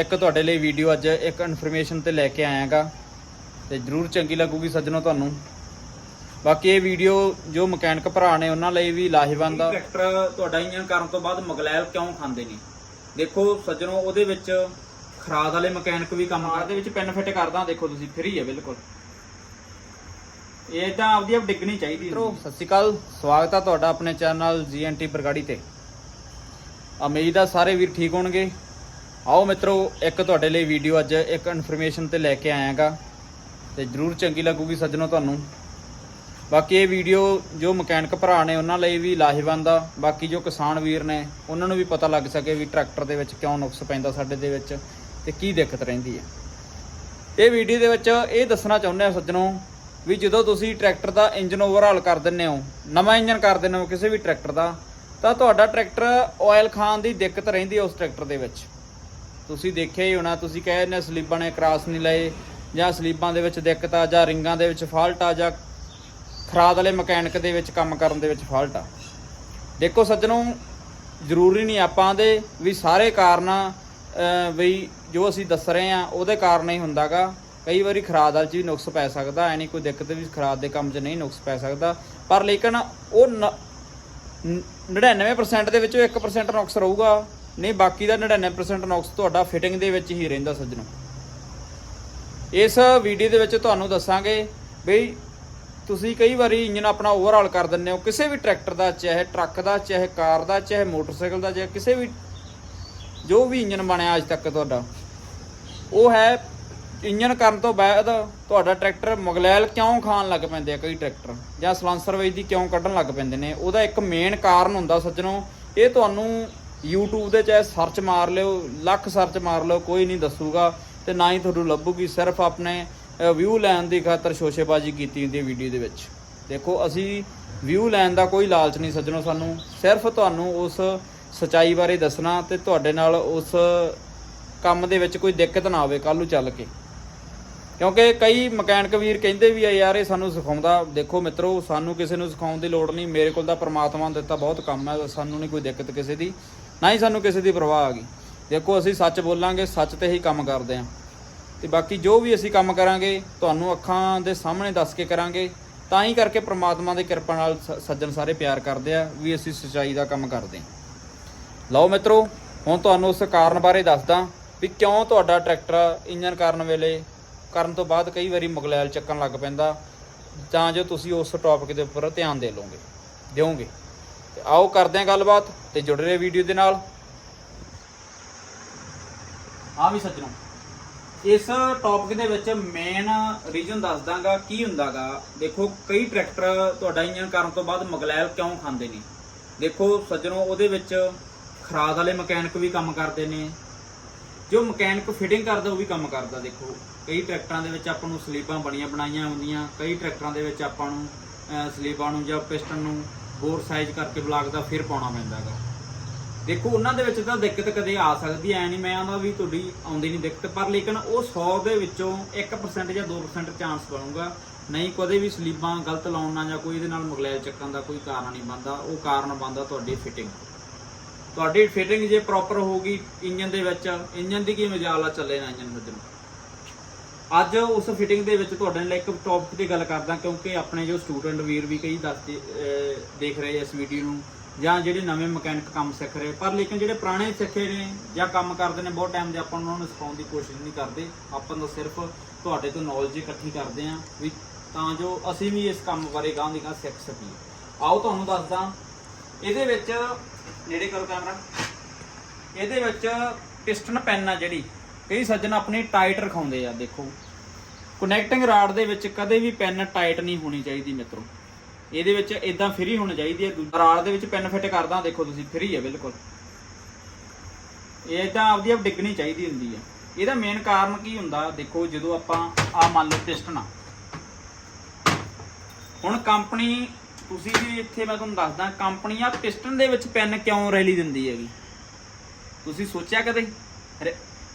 ਇੱਕ ਤੁਹਾਡੇ ਲਈ ਵੀਡੀਓ ਅੱਜ ਇੱਕ ਇਨਫੋਰਮੇਸ਼ਨ ਤੇ ਲੈ ਕੇ ਆਇਆਗਾ ਤੇ ਜਰੂਰ ਚੰਗੀ ਲੱਗੂਗੀ ਸੱਜਣੋ ਤੁਹਾਨੂੰ। ਬਾਕੀ ਇਹ ਵੀਡੀਓ ਜੋ ਮਕੈਨਿਕ ਭਰਾ ਨੇ ਉਹਨਾਂ ਲਈ ਵੀ ਲਾਹੇਵੰਦ ਆ। ਟਰੈਕਟਰ ਤੁਹਾਡਾ ਇੰਜਨ ਕਰਨ ਤੋਂ ਬਾਅਦ ਮਗਲੈਲ ਕਿਉਂ ਖਾਂਦੇ ਨੇ? ਦੇਖੋ ਸੱਜਣੋ ਉਹਦੇ ਵਿੱਚ ਖਰਾਦ ਵਾਲੇ ਮਕੈਨਿਕ ਵੀ ਕੰਮ ਕਰਦੇ ਵਿੱਚ ਪੈਨ ਫਿੱਟ ਕਰਦਾ ਦੇਖੋ ਤੁਸੀਂ ਫ੍ਰੀ ਹੈ ਬਿਲਕੁਲ। ਇਹ ਤਾਂ ਆਪਦੀ ਆਪ ਡਿੱਗਣੀ ਚਾਹੀਦੀ ਹੈ ਸਤਿ ਸ਼੍ਰੀ ਅਕਾਲ ਸਵਾਗਤ ਹੈ ਤੁਹਾਡਾ ਆਪਣੇ ਚੈਨਲ ਜੀਐਨਟੀ ਬਰਗਾੜੀ ਤੇ। ਉਮੀਦ ਆ ਸਾਰੇ ਵੀਰ ਠੀਕ ਹੋਣਗੇ। ਆਓ ਮਿੱਤਰੋ, ਇੱਕ ਤੁਹਾਡੇ ਲਈ ਵੀਡੀਓ ਅੱਜ ਇੱਕ ਇਨਫੋਰਮੇਸ਼ਨ ਤੇ ਲੈ ਕੇ ਆਇਆਗਾ ਤੇ ਜਰੂਰ ਚੰਗੀ ਲੱਗੂਗੀ ਸੱਜਣੋ ਤੁਹਾਨੂੰ। ਬਾਕੀ ਇਹ ਵੀਡੀਓ ਜੋ ਮਕੈਨਿਕ ਭਰਾ ਨੇ ਉਹਨਾਂ ਲਈ ਵੀ ਲਾਹੇਵੰਦ ਆ, ਬਾਕੀ ਜੋ ਕਿਸਾਨ ਵੀਰ ਨੇ, ਉਹਨਾਂ ਨੂੰ ਵੀ ਪਤਾ ਲੱਗ ਸਕੇ ਵੀ ਟਰੈਕਟਰ ਦੇ ਵਿੱਚ ਕਿਉਂ ਨੁਕਸ ਪੈਂਦਾ ਸਾਡੇ ਦੇ ਵਿੱਚ ਤੇ ਕੀ ਦਿੱਕਤ ਰਹਿੰਦੀ ਹੈ ਇਹ ਵੀਡੀਓ ਦੇ ਵਿੱਚ ਇਹ ਦੱਸਣਾ ਚਾਹੁੰਦੇ ਆ ਸੱਜਣੋ ਵੀ ਜਦੋਂ ਤੁਸੀਂ ਟਰੈਕਟਰ ਦਾ ਇੰਜਨ ਓਵਰਹਾਲ ਕਰ ਦਿੰਦੇ ਹੋ, ਨਵਾਂ ਇੰਜਨ ਕਰ ਦਿੰਦੇ ਹੋ ਕਿਸੇ ਵੀ ਟਰੈਕਟਰ ਦਾ, ਤਾਂ ਤੁਹਾਡਾ ਟਰੈਕਟਰ ਆਇਲ ਖਾਨ ਦੀ ਦਿੱਕਤ ਰਹਿੰਦੀ ਹੈ ਉਸ ਟਰੈਕਟਰ ਦੇ ਵਿੱਚ। ਤੁਸੀਂ ਦੇਖਿਆ ਹੀ ਹੋਣਾ, ਤੁਸੀਂ ਕਹੇ ਨੇ ਸਲੀਬਾਂ ਨੇ ਕਰਾਸ ਨਹੀਂ ਲਏ, ਜਾਂ ਸਲੀਬਾਂ ਦੇ ਵਿੱਚ ਦਿੱਕਤ ਆ, ਜਾਂ ਰਿੰਗਾਂ ਦੇ ਵਿੱਚ ਫਾਲਟ ਆ, ਜਾਂ ਖਰਾਦ ਵਾਲੇ ਮਕੈਨਿਕ ਦੇ ਵਿੱਚ ਕੰਮ ਕਰਨ ਦੇ ਵਿੱਚ ਫਾਲਟ ਆ। ਦੇਖੋ ਸੱਜਣੋ, ਜ਼ਰੂਰੀ ਨਹੀਂ ਆਪਾਂ ਦੇ ਵੀ ਸਾਰੇ ਕਾਰਨ ਵੀ ਜੋ ਅਸੀਂ ਦੱਸ ਰਹੇ ਆ ਉਹਦੇ ਕਾਰਨ ਹੀ ਹੁੰਦਾਗਾ। ਕਈ ਵਾਰੀ ਖਰਾਦ ਵਾਲ ਚ ਵੀ ਨੁਕਸ ਪੈ ਸਕਦਾ, ਐ ਨਹੀਂ ਕੋਈ ਦਿੱਕਤ ਵੀ ਖਰਾਦ ਦੇ ਕੰਮ 'ਚ ਨਹੀਂ ਨੁਕਸ ਪੈ ਸਕਦਾ। ਪਰ ਲੇਕਿਨ ਉਹ ਨ- ਨ- 99% ਦੇ ਵਿੱਚੋਂ 1% ਨੁਕਸ ਰਹੂਗਾ। ਨਹੀਂ, ਬਾਕੀ ਦਾ 99% ਨੁਕਸ ਤੁਹਾਡਾ ਫਿਟਿੰਗ ਦੇ ਵਿੱਚ ਹੀ ਰਹਿੰਦਾ ਸੱਜਣੋ। ਇਸ ਵੀਡੀਓ ਦੇ ਵਿੱਚ ਤੁਹਾਨੂੰ ਦੱਸਾਂਗੇ ਬਈ ਤੁਸੀਂ ਕਈ ਵਾਰੀ ਇੰਜਨ ਆਪਣਾ ਓਵਰਆਲ ਕਰ ਦਿੰਦੇ ਹੋ, ਕਿਸੇ ਵੀ ਟਰੈਕਟਰ ਦਾ, ਚਾਹੇ ਟਰੱਕ ਦਾ, ਚਾਹੇ ਕਾਰ ਦਾ, ਚਾਹੇ ਮੋਟਰਸਾਈਕਲ ਦਾ, ਚਾਹੇ ਕਿਸੇ ਵੀ ਜੋ ਵੀ ਇੰਜਨ ਬਣਿਆ ਅੱਜ ਤੱਕ ਤੁਹਾਡਾ। ਉਹ ਹੈ ਇੰਜਨ ਕਰਨ ਤੋਂ ਬਾਅਦ ਤੁਹਾਡਾ ਟਰੈਕਟਰ ਮਗਲੈਲ ਕਿਉਂ ਖਾਣ ਲੱਗ ਪੈਂਦੇ ਆ ਕਈ ਟਰੈਕਟਰ ਜਾਂ ਸਲਾਂਸਰ ਵੇਜ ਦੀ ਕਿਉਂ ਕੱਢਣ ਲੱਗ ਪੈਂਦੇ ਨੇ? ਉਹਦਾ ਇੱਕ ਮੇਨ ਕਾਰਨ ਹੁੰਦਾ ਸੱਜਣੋ, ਇਹ ਤੁਹਾਨੂੰ YouTube ਦੇ ਚਾਹੇ ਸਰਚ ਮਾਰ ਲਿਓ, ਲੱਖ ਸਰਚ ਮਾਰ ਲਿਓ, ਕੋਈ ਨਹੀਂ ਦੱਸੂਗਾ ਤੇ ਨਾ ਹੀ ਤੁਹਾਨੂੰ ਲੱਭੂਗੀ, ਸਿਰਫ ਆਪਣੇ ਵਿਊ ਲੈਣ ਦੀ ਖਾਤਰ ਸ਼ੋਸ਼ੇਬਾਜ਼ੀ ਕੀਤੀ ਹੁੰਦੀ ਵੀਡੀਓ ਦੇ ਵਿੱਚ। ਦੇਖੋ, ਅਸੀਂ ਵਿਊ ਲੈਣ ਦਾ ਕੋਈ ਲਾਲਚ ਨਹੀਂ ਸੱਜਣੋ ਸਾਨੂੰ, ਸਿਰਫ ਤੁਹਾਨੂੰ ਉਸ ਸਚਾਈ ਬਾਰੇ ਦੱਸਣਾ ਤੇ ਤੁਹਾਡੇ ਨਾਲ ਉਸ ਕੰਮ ਦੇ ਵਿੱਚ ਕੋਈ ਦਿੱਕਤ ਨਾ ਆਵੇ ਕੱਲ ਨੂੰ ਚੱਲ ਕੇ। ਕਿਉਂਕਿ ਕਈ ਮਕੈਨਿਕ ਵੀਰ ਕਹਿੰਦੇ ਵੀ ਆ, ਯਾਰ, ਇਹ ਸਾਨੂੰ ਸਿਖਾਉਂਦਾ। ਦੇਖੋ ਮਿੱਤਰੋ, ਸਾਨੂੰ ਕਿਸੇ ਨੂੰ ਸਿਖਾਉਣ ਦੀ ਲੋੜ ਨਹੀਂ। ਮੇਰੇ ਕੋਲ ਤਾਂ ਪ੍ਰਮਾਤਮਾ ਨੇ ਦਿੱਤਾ ਬਹੁਤ ਕੰਮ ਹੈ, ਸਾਨੂੰ ਨਹੀਂ ਕੋਈ ਦਿੱਕਤ ਕਿਸੇ ਦੀ। ਨਾ ਹੀ ਸਾਨੂੰ ਕਿਸੇ ਦੀ ਪਰਵਾਹ ਆ ਗਈ। ਦੇਖੋ, ਅਸੀਂ ਸੱਚ ਬੋਲਾਂਗੇ, ਸੱਚ ਤੇ ਹੀ ਕੰਮ ਕਰਦੇ ਆਂ। ਤੇ ਬਾਕੀ ਜੋ ਵੀ ਅਸੀਂ ਕੰਮ ਕਰਾਂਗੇ, ਤੁਹਾਨੂੰ ਅੱਖਾਂ ਦੇ ਸਾਹਮਣੇ ਦੱਸ ਕੇ ਕਰਾਂਗੇ। ਤਾਂ ਹੀ ਕਰਕੇ ਪ੍ਰਮਾਤਮਾ ਦੀ ਕਿਰਪਾ ਨਾਲ ਸ- ਸੱਜਣ ਸਾਰੇ ਪਿਆਰ ਕਰਦੇ ਆ ਵੀ ਅਸੀਂ ਸੱਚਾਈ ਦਾ ਕੰਮ ਕਰਦੇ ਆਂ। ਲਓ ਮਿੱਤਰੋ, ਹੁਣ ਤੁਹਾਨੂੰ ਉਸ ਕਾਰਨ ਬਾਰੇ ਦੱਸਦਾ ਵੀ ਕਿਉਂ ਤੁਹਾਡਾ ਟਰੈਕਟਰ ਇੰਜਨ ਕਰਨ ਵੇਲੇ ਕਰਨ ਤੋਂ ਬਾਅਦ ਕਈ ਵਾਰੀ ਮੁਗਲੈਲ ਚੱਕਣ ਲੱਗ ਪੈਂਦਾ। ਤਾਂ ਜੋ ਤੁਸੀਂ ਉਸ ਟੌਪਿਕ ਦੇ ਉੱਪਰ ਧਿਆਨ ਦੇ ਲਓਗੇ, ਦਿਓਗੇ। ਤੇ ਆਓ ਕਰਦੇ ਹਾਂ ਗੱਲਬਾਤ ਤੇ ਜੁੜ ਰਹੇ ਵੀਡੀਓ ਦੇ ਨਾਲ। ਹਾਂ ਵੀ ਸੱਜਣੋ, ਇਸ ਟੌਪਿਕ ਦੇ ਵਿੱਚ ਮੇਨ ਰੀਜਨ ਦੱਸ ਦਾਂਗਾ, ਕੀ ਹੁੰਦਾਗਾ। ਦੇਖੋ, ਕਈ ਟਰੈਕਟਰ ਤੁਹਾਡਾ ਇੰਜਨ ਕਰਨ ਤੋਂ ਬਾਅਦ ਮਗਲੈਲ ਕਿਉਂ ਖਾਂਦੇ ਨੇ? ਦੇਖੋ, ਸੱਜਣੋ, ਉਹਦੇ ਵਿੱਚ ਖਰਾਦ ਵਾਲੇ ਮਕੈਨਿਕ ਵੀ ਕੰਮ ਕਰਦੇ ਨੇ। ਜੋ ਮਕੈਨਿਕ ਫਿਟਿੰਗ ਕਰਦਾ, ਉਹ ਵੀ ਕੰਮ ਕਰਦਾ, ਦੇਖੋ। ਕਈ ਟਰੈਕਟਰਾਂ ਦੇ ਵਿੱਚ ਆਪਾਂ ਨੂੰ ਸਲੀਬਾਂ ਬਣੀਆਂ ਬਣਾਈਆਂ ਹੁੰਦੀਆਂ, ਕਈ ਟਰੈਕਟਰਾਂ ਦੇ ਵਿੱਚ ਆਪਾਂ ਨੂੰ ਸਲੀਬਾਂ ਨੂੰ ਜਾਂ ਪਿਸਟਨ ਨੂੰ ਹੋਰ ਸਾਈਜ਼ ਕਰਕੇ ਬਲਾਕ ਦਾ ਫਿਰ ਪਾਉਣਾ ਪੈਂਦਾ ਹੈਗਾ। ਦੇਖੋ, ਉਹਨਾਂ ਦੇ ਵਿੱਚ ਤਾਂ ਦਿੱਕਤ ਕਦੇ ਆ ਸਕਦੀ ਐ ਨਹੀਂ ਮੈਂ ਆਂਦਾ ਵੀ ਤੁਹਾਡੀ ਆਉਂਦੀ ਨਹੀਂ ਦਿੱਕਤ, ਪਰ ਲੇਕਿਨ ਉਹ 100 ਦੇ ਵਿੱਚੋਂ 1% ਜਾਂ 2% ਚਾਂਸ ਬਣੂਗਾ। ਨਹੀਂ, ਕਦੇ ਵੀ ਸਲੀਬਾਂ ਗਲਤ ਲਾਉਣ ਨਾਲ ਜਾਂ ਕੋਈ ਇਹਦੇ ਨਾਲ ਮੁਗਲੈਲ ਚੱਕਣ ਦਾ ਕੋਈ ਕਾਰਨ ਨਹੀਂ ਬਣਦਾ, ਉਹ ਕਾਰਨ ਬਣਦਾ ਤੁਹਾਡੀ ਫਿਟਿੰਗ ਤੁਹਾਡੀ ਫਿਟਿੰਗ ਜੇ ਪ੍ਰੋਪਰ ਹੋਊਗੀ ਇੰਜਨ ਦੇ ਵਿੱਚ ਇੰਜਨ ਦੀ ਕੀ ਮਜਾਲ ਆ ਚੱਲੇ ਨਾ ਇੰਜਨ ਵੱਜਣ ਅੱਜ ਉਸ ਫਿਟਿੰਗ ਦੇ ਵਿੱਚ ਤੁਹਾਡੇ ਨਾਲ ਇੱਕ ਟੌਪਿਕ 'ਤੇ ਗੱਲ ਕਰਦਾ ਕਿਉਂਕਿ ਆਪਣੇ ਜੋ ਸਟੂਡੈਂਟ ਵੀਰ ਵੀ ਕਈ ਦੱਸਦੇ ਦੇਖ ਰਹੇ ਇਸ ਵੀਡੀਓ ਨੂੰ ਜਾਂ ਜਿਹੜੇ ਨਵੇਂ ਮਕੈਨਿਕ ਕੰਮ ਸਿੱਖ ਰਹੇ, ਪਰ ਲੇਕਿਨ ਜਿਹੜੇ ਪੁਰਾਣੇ ਸਿੱਖੇ ਨੇ ਜਾਂ ਕੰਮ ਕਰਦੇ ਨੇ, ਬਹੁਤ ਟਾਈਮ ਦੇ ਆਪਾਂ ਉਹਨਾਂ ਨੂੰ ਸਿਖਾਉਣ ਦੀ ਕੋਸ਼ਿਸ਼ ਨਹੀਂ ਕਰਦੇ। ਆਪਾਂ ਤਾਂ ਸਿਰਫ ਤੁਹਾਡੇ ਤੋਂ ਨੌਲੇਜ ਇਕੱਠੀ ਕਰਦੇ ਆਂ ਵੀ ਤਾਂ ਜੋ ਅਸੀਂ ਵੀ ਇਸ ਕੰਮ ਬਾਰੇ ਗਾਂ ਦੀ ਗਾਂ ਸਿੱਖ ਸਕੀਏ। ਆਓ ਤੁਹਾਨੂੰ ਦੱਸਦਾ, ਇਹਦੇ ਵਿੱਚ ਨੇੜੇ ਕਰੋ ਕੈਮਰਾ ਇਹਦੇ ਵਿੱਚ ਪਿਸਟਨ ਪੈਨ ਆ ਜਿਹੜੀ। ਕਈ ਸੱਜਣ ਆਪਣੀ ਟਾਈਟ ਰਖਾਉਂਦੇ ਆ, ਦੇਖੋ। ਕਨੈਕਟਿੰਗ ਰਾਡ ਦੇ ਵਿੱਚ ਕਦੇ ਵੀ ਪੈਨ ਟਾਈਟ ਨਹੀਂ ਹੋਣੀ ਚਾਹੀਦੀ ਮਿੱਤਰੋ। ਇਹਦੇ ਵਿੱਚ ਇਦਾਂ ਫ੍ਰੀ ਹੋਣੀ ਚਾਹੀਦੀ ਹੈ। ਦੂਜਾ ਰਾਡ ਦੇ ਵਿੱਚ ਪੈਨ ਫਿੱਟ ਕਰਦਾ, ਦੇਖੋ ਤੁਸੀਂ ਫ੍ਰੀ ਹੈ ਬਿਲਕੁਲ। ਇਹ ਤਾਂ ਆਪਦੀ ਆਪ ਡਿੱਗਣੀ ਚਾਹੀਦੀ ਹੁੰਦੀ ਹੈ ਇਹਦਾ ਮੇਨ ਕਾਰਨ ਕੀ ਹੁੰਦਾ, ਦੇਖੋ, ਜਦੋਂ ਆਪਾਂ ਆ ਮੰਨ ਲਓ ਪਿਸਟਨ ਆ ਹੁਣ ਕੰਪਨੀ, ਤੁਸੀਂ ਵੀ ਇੱਥੇ ਮੈਂ ਤੁਹਾਨੂੰ ਦੱਸਦਾ ਕੰਪਨੀ ਆ ਪਿਸਟਨ ਦੇ ਵਿੱਚ ਪੈਨ ਕਿਉਂ ਰੈਲੀ ਦਿੰਦੀ ਹੈਗੀ? ਤੁਸੀਂ ਸੋਚਿਆ ਕਦੇ?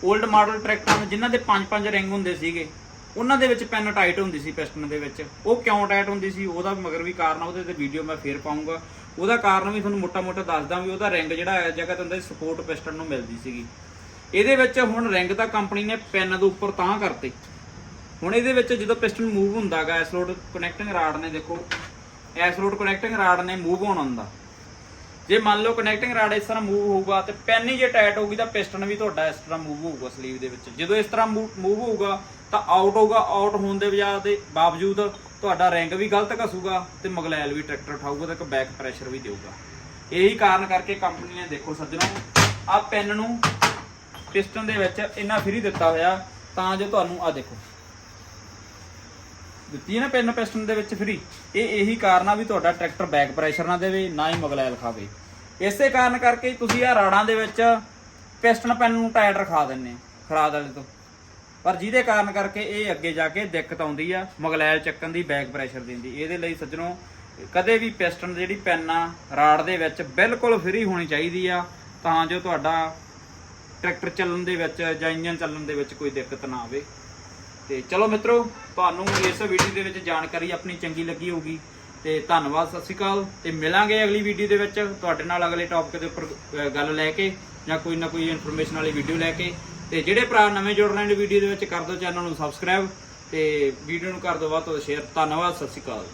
올ਡ ਮਾਡਲ ਟਰੈਕਟਰਾਂ ਦੇ ਜਿਨ੍ਹਾਂ ਦੇ ਪੰਜ ਪੰਜ ਰਿੰਗ ਹੁੰਦੇ ਸੀਗੇ, ਉਹਨਾਂ ਦੇ ਵਿੱਚ ਪੈਨ ਟਾਈਟ ਹੁੰਦੀ ਸੀ ਪਿਸਟਨ ਦੇ ਵਿੱਚ। ਉਹ ਕਿਉਂ ਟਾਈਟ ਹੁੰਦੀ ਸੀ? ਉਹਦਾ ਮਗਰ ਵੀ ਕਾਰਨ ਆ, ਉਹਦੇ ਤੇ ਵੀਡੀਓ ਮੈਂ ਫੇਰ ਪਾਉਂਗਾ ਉਹਦਾ ਕਾਰਨ ਵੀ ਤੁਹਾਨੂੰ ਮੋਟਾ ਮੋਟਾ ਦੱਸਦਾ ਵੀ ਉਹਦਾ ਰਿੰਗ ਜਿਹੜਾ ਹੈ, ਜਗ੍ਹਾ ਤੇ ਹੁੰਦਾ ਸਪੋਰਟ ਪਿਸਟਨ ਨੂੰ ਮਿਲਦੀ ਸੀਗੀ। ਇਹਦੇ ਵਿੱਚ ਹੁਣ ਰਿੰਗ ਤਾਂ ਕੰਪਨੀ ਨੇ ਪੈਨ ਦੇ ਉੱਪਰ ਤਾਂ ਕਰਤੇ। ਹੁਣ ਇਹਦੇ ਵਿੱਚ ਜਦੋਂ ਪਿਸਟਨ ਮੂਵ ਹੁੰਦਾਗਾ ਐਸ ਲੋਡ ਕਨੈਕਟਿੰਗ ਰਾਡ ਨੇ ਦੇਖੋ ਐਸਲੋਡ ਕਨੈਕਟਿੰਗ ਰਾਡ ਨੇ ਮੂਵ ਹੋਣ ਹੁੰਦਾ। ਜੇ ਮੰਨ ਲਓ ਕਨੈਕਟਿੰਗ ਰਾਡ ਇਸ ਤਰ੍ਹਾਂ ਮੂਵ ਹੋਊਗਾ ਤੇ ਪੈਨ ਹੀ ਜੇ ਟਾਈਟ ਹੋਊਗੀ ਤਾਂ ਪਿਸਟਨ ਵੀ ਤੁਹਾਡਾ ਇਸ ਤਰ੍ਹਾਂ ਮੂਵ ਹੋਊਗਾ ਸਲੀਵ ਦੇ ਵਿੱਚ। ਜਦੋਂ ਇਸ ਤਰ੍ਹਾਂ ਮੂਵ ਹੋਊਗਾ ਤਾਂ ਆਊਟ ਹੋਊਗਾ ਆਊਟ ਹੋਣ ਦੇ ਵਜ੍ਹਾ ਦੇ ਬਾਵਜੂਦ ਤੁਹਾਡਾ ਰੈਂਕ ਵੀ ਗਲਤ ਘਸੂਗਾ ਤੇ ਮਗਲੈਲ ਵੀ ਟਰੈਕਟਰ ਉਠਾਊਗਾ ਤੇ ਇੱਕ ਬੈਕ ਪ੍ਰੈਸ਼ਰ ਵੀ ਦੇਊਗਾ। ਇਹੀ ਕਾਰਨ ਕਰਕੇ ਕੰਪਨੀ ਨੇ ਦੇਖੋ ਸੱਜਣੋ ਆ ਪੈਨ ਨੂੰ ਪਿਸਟਨ ਦੇ ਵਿੱਚ ਇੰਨਾ ਫਰੀ ਦਿੱਤਾ ਹੋਇਆ ਤਾਂ ਜੋ ਤੁਹਾਨੂੰ ਆ ਦੇਖੋ। ਦਿੱਤੀ ਹੈ ਨਾ ਪਿੰਨ ਪਿਸਟਨ ਦੇ ਵਿੱਚ ਫਰੀ ਇਹ ਇਹੀ ਕਾਰਨ ਆ ਵੀ ਤੁਹਾਡਾ ਟਰੈਕਟਰ ਬੈਕ ਪ੍ਰੈਸ਼ਰ ਨਾ ਦੇਵੇ, ਨਾ ਹੀ ਮਗਲੈਲ ਖਾਵੇ ਇਸੇ ਕਾਰਨ ਕਰਕੇ ਤੁਸੀਂ ਆ ਰਾੜਾਂ ਦੇ ਵਿੱਚ ਪਿਸਟਨ ਪੈਨ ਨੂੰ ਟਾਇਰ ਰਖਾ ਦਿੰਨੇ ਖਰਾਦ ਵਾਲੇ ਤੋਂ। ਪਰ ਜਿਹਦੇ ਕਾਰਨ ਕਰਕੇ ਇਹ ਅੱਗੇ ਜਾ ਕੇ ਦਿੱਕਤ ਆਉਂਦੀ ਆ ਮਗਲੈਲ ਚੱਕਣ ਦੀ ਬੈਕ ਪ੍ਰੈਸ਼ਰ ਦਿੰਦੀ ਇਹਦੇ ਲਈ ਸੱਜਣੋ, ਕਦੇ ਵੀ ਪਿਸਟਨ ਜਿਹੜੀ ਪੈਨ ਆ, ਰਾੜ ਦੇ ਵਿੱਚ ਬਿਲਕੁਲ ਫਰੀ ਹੋਣੀ ਚਾਹੀਦੀ ਆ, ਤਾਂ ਜੋ ਤੁਹਾਡਾ ਟਰੈਕਟਰ ਚੱਲਣ ਦੇ ਵਿੱਚ ਜਾਂ ਇੰਜਨ ਚੱਲਣ ਦੇ ਵਿੱਚ ਕੋਈ ਦਿੱਕਤ ਨਾ ਆਵੇ। ਤੇ ਚਲੋ ਮਿੱਤਰੋ, ਤੁਹਾਨੂੰ ਇਸ ਵੀਡੀਓ ਦੇ ਵਿੱਚ ਜਾਣਕਾਰੀ ਆਪਣੀ ਚੰਗੀ ਲੱਗੀ ਹੋਊਗੀ। ਤੇ ਧੰਨਵਾਦ, ਸਤਿ ਸ਼੍ਰੀ ਅਕਾਲ। ਤੇ ਮਿਲਾਂਗੇ ਅਗਲੀ ਵੀਡੀਓ ਦੇ ਵਿੱਚ ਤੁਹਾਡੇ ਨਾਲ ਅਗਲੇ ਟੌਪਿਕ ਦੇ ਉੱਪਰ ਗੱਲ ਲੈ ਕੇ ਜਾਂ ਕੋਈ ਨਾ ਕੋਈ ਇਨਫੋਰਮੇਸ਼ਨ ਵਾਲੀ ਵੀਡੀਓ ਲੈ ਕੇ। ਤੇ ਜਿਹੜੇ ਭਰਾ ਨਵੇਂ ਜੁੜ ਰਹੇ ਨੇ ਵੀਡੀਓ ਦੇ ਵਿੱਚ, ਕਰ ਦਿਓ ਚੈਨਲ ਨੂੰ ਸਬਸਕ੍ਰਾਈਬ ਤੇ ਵੀਡੀਓ ਨੂੰ ਕਰ ਦਿਓ ਵੱਧ ਤੋਂ ਸ਼ੇਅਰ ਧੰਨਵਾਦ, ਸਤਿ ਸ਼੍ਰੀ ਅਕਾਲ।